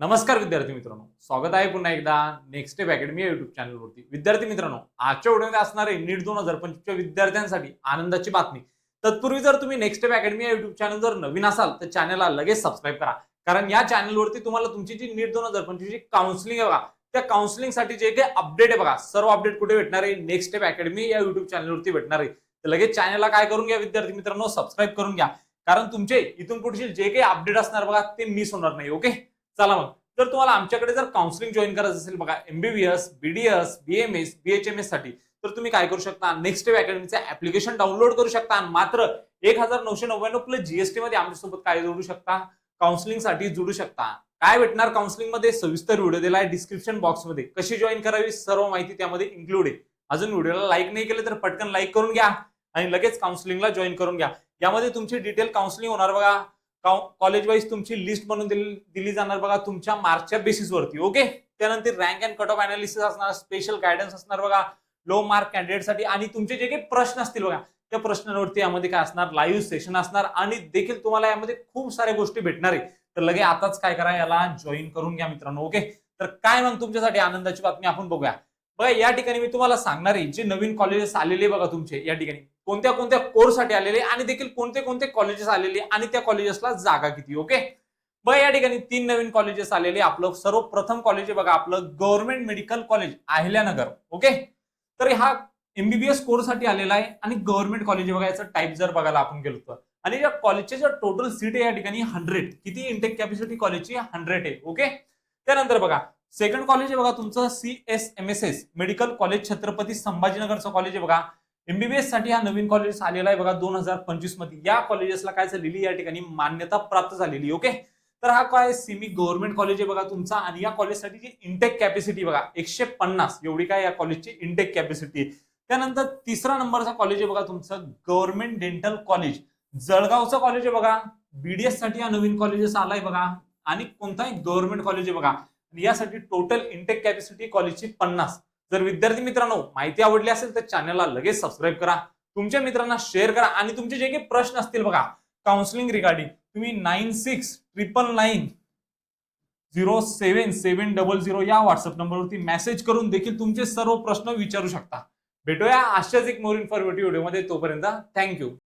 नमस्कार विद्यार्थी मित्रांनो. स्वागत आहे पुन्हा एकदा नेक्स्ट स्टेप अकॅडमी या युट्यूब चॅनलवरती विद्यार्थी मित्रांनो आजच्या व्हिडिओमध्ये असणारे नीट दोन हजार पंचवीसच्या विद्यार्थ्यांसाठी आनंदाची बातमी. तत्पूर्वी जर तुम्ही नेक्स्ट स्टेप अकॅडमी या युट्यूब चॅनल जर नवीन असाल तर चॅनलला लगेच सबस्क्राईब करा. कारण या चॅनलवरती तुम्हाला तुमची जी नीट दोन हजार पंचवीसची काउन्सिलिंग आहे बघा त्या काउन्सिलिंगसाठी जे काही अपडेट आहे बघा सर्व अपडेट कुठे भेटणार आहे? नेक्स्ट स्टेप अकॅडमी या युट्यूब चॅनलवरती भेटणार आहे. तर लगेच चॅनलला काय करून घ्या विद्यार्थी मित्रांनो? सबस्क्राईब करून घ्या. कारण तुमचे इथून पुढचे जे काही अपडेट असणार बघा ते मिस होणार नाही ओके चला मग. जर तुम्हाला आमच्याकडे जर काउन्सिलिंग जॉईन करायचं असेल बघा एमबीबीएस बीडीएस बीएमएस बीएचएमएससाठी तर तुम्ही काय करू शकता? नेक्स्ट स्टेप अकॅडमीचं ऍप्लिकेशन डाउनलोड करू शकता आणि मात्र एक हजार नऊशे नव्याण्णव प्लस जीएसटी मध्ये आमच्यासोबत काय जोडू शकता? काउन्सिलिंगसाठी जोडू शकता. काय भेटणार काउन्सिलिंगमध्ये? सविस्तर व्हिडिओ दिलाय डिस्क्रिप्शन बॉक्समध्ये. कशी जॉईन करावी? सर्व माहिती त्यामध्ये इन्क्लूड आहे. अजून व्हिडिओला लाईक नाही केलं तर पटकन लाईक करून घ्या आणि लगेच काउन्सिलिंगला जॉईन करून घ्या. यामध्ये तुमची डिटेल काउन्सिलिंग होणार बघा. कॉलेज वाईज तुमची लिस्ट बनवून दिली जाणार बघा तुमच्या मार्कच्या बेसिसवरती ओके त्यानंतर rank and cut off analysis असणार स्पेशल गायडन्स असणार बघा लो मार्क कॅन्डिडेटसाठी आणि तुमचे जे काही प्रश्न असतील बघा त्या प्रश्नांवरती यामध्ये काय असणार लाईव्ह सेशन असणार. आणि देखील तुम्हाला यामध्ये खूप साऱ्या गोष्टी भेटणार आहे. तर लगे आताच काय करा याला जॉईन करून घ्या मित्रांनो ओके तर काय मग तुमच्यासाठी आनंदाची बातमी आपण बघूया. बघा या ठिकाणी मी तुम्हाला सांगणार आहे जे नवीन कॉलेजेस आलेले बघा तुमचे या ठिकाणी. कोणत्या कोणत्या कोर्ससाठी आलेले आणि देखील कोणते कोणते कॉलेजेस आलेले आणि त्या कॉलेजेसला जागा किती ओके बघा या ठिकाणी तीन नवीन कॉलेजेस आलेले. आपलं सर्वप्रथम कॉलेज आहे बघा आपलं government medical college Ahilyanagar okay तर हा एमबीबीएस कोर्ससाठी आलेला आहे आणि गव्हर्नमेंट कॉलेज बघा याचं टाईप जर बघायला आपण गेलो तर. आणि या कॉलेजचे जर टोटल सीट आहे या ठिकाणी हंड्रेड किती इंटेक कॅपॅसिटी कॉलेजची हंड्रेड आहे ओके त्यानंतर बघा सेकंड कॉलेज आहे बघा तुमचं C S M S S medical college Chhatrapati संभाजीनगरचं college आहे बघा. एमबीबीएससाठी हा नवीन कॉलेज आलेला आहे बघा दोन हजार पंचवीसमध्ये. या कॉलेजेसला काय झालेली या ठिकाणी मान्यता प्राप्त झालेली ओके तर हा काय सिमी गव्हर्नमेंट कॉलेज आहे बघा तुमचा. आणि या कॉलेजसाठी जी इंटेक कॅपॅसिटी बघा एकशे पन्नास. एवढी काय या कॉलेजची इंटेक कॅपॅसिटी त्यानंतर तिसरा नंबरचा कॉलेज आहे बघा तुमचं गव्हर्नमेंट डेंटल कॉलेज जळगावचं कॉलेज आहे बघा. बीडीएससाठी हा नवीन कॉलेजेस आलाय बघा. आणि कोणताही गव्हर्नमेंट कॉलेज आहे बघा. यासाठी टोटल इंटेक कॅपॅसिटी कॉलेजची पन्नास. जर विद्यार्थी मित्रांनो माहिती आवडली असेल तर चॅनलला लगेच सबस्क्राईब करा. तुमच्या मित्रांना शेअर करा आणि तुमचे जे काही प्रश्न असतील बघा काउन्सिलिंग रिगार्डिंग तुम्ही nine six triple nine zero seven seven double zero या व्हॉट्सअप नंबरवरती मेसेज करून देखील तुमचे सर्व प्रश्न विचारू शकता. भेटूया अशाच एक मोर इन्फॉर्मेटिव्ह व्हिडिओमध्ये तोपर्यंत. थँक्यू